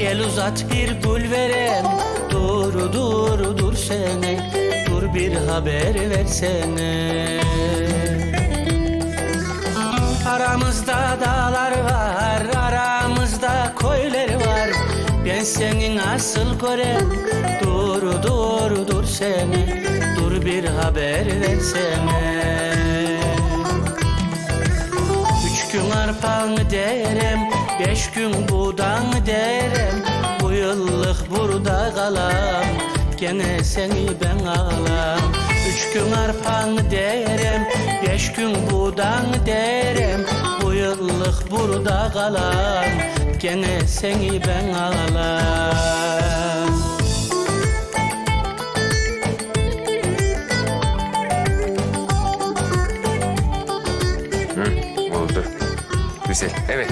El uzat bir gül verem Dur dur dur sene Dur bir haber versene Aramızda dağlar var, aramızda koylar var. Ben senin asıl görem, dur dur dur seni, dur bir haber versene. Üç gün arpanı derim, beş gün buğdanı derim. Bu yıllık burada kalam, gene seni ben ağlam. Üç gün arpanı derim, beş gün buğdanı derim. Bu yıllık burada kalam, gene seni ben ağlam. Hı, oldu. Güzel. Evet.